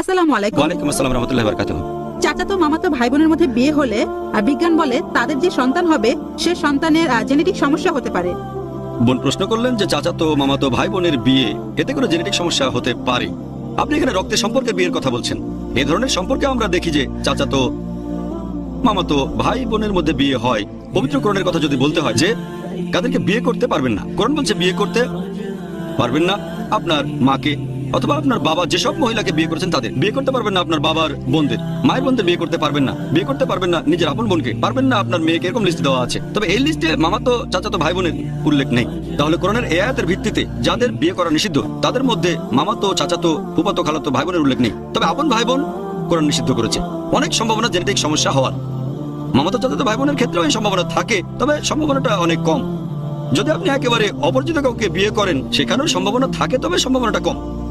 আসসালামু আলাইকুম। ওয়ালাইকুম আসসালাম রহমতুল্লাহ বরকাত চাচাতো মামাতো ভাই বোনের মধ্যে বিয়ে হলে আর বিজ্ঞান বলে তাদের যে সন্তান হবে সে সন্তানের জেনেটিক সমস্যা হতে পারে। বোন প্রশ্ন করলেন যে চাচাতো মামাতো ভাই বোনের বিয়ে এতে করে জেনেটিক সমস্যা হতে পারে। আপনি এখানে রক্তের সম্পর্কে বিয়ের কথা বলছেন। এই ধরনের সম্পর্কে আমরা দেখি যে চাচাতো মামাতো ভাই বোনের মধ্যে বিয়ে হয়। পবিত্র কোরআনের কথা যদি বলতে হয় যে কাদেরকে বিয়ে করতে পারবেন না। কোরআন বলছে বিয়ে করতে পারবেন না। আপনার মাকে অথবা আপনার বাবা যেসব মহিলাকে বিয়ে করেছেন তাদের। বিয়ে করতে পারবেন না আপনার বাবার বোনদের। মায়ের বোনদের বিয়ে করতে পারবেন না। বিয়ে করতে পারবেন না নিজের আপন বোনকে। পারবেন না আপনার মেয়েকে, এরকম লিস্ট দেওয়া আছে। তবে এই লিস্টে মামাতো, চাচাতো ভাই বোনের উল্লেখ নেই। তাহলে কোরআনের এ আয়াতের ভিত্তিতে যাদের বিয়ে করা নিষিদ্ধ, তাদের মধ্যে মামাতো, চাচাতো ফুপাতো খালাতো ভাই বোনের উল্লেখ নেই। তবে আপন ভাই বোন কোরআন নিষিদ্ধ করেছে। অনেক সম্ভাবনা জেনেটিক সমস্যা হওয়ার। মামাতো, চাচাতো ভাই বোনের ক্ষেত্রেও এই সম্ভাবনা থাকে, তবে সম্ভাবনাটা অনেক কম। যদি আপনি একেবারে অপরিচিত কাউকে বিয়ে করেন, সেখানেও সম্ভাবনা থাকে, তবে সম্ভাবনাটা কম।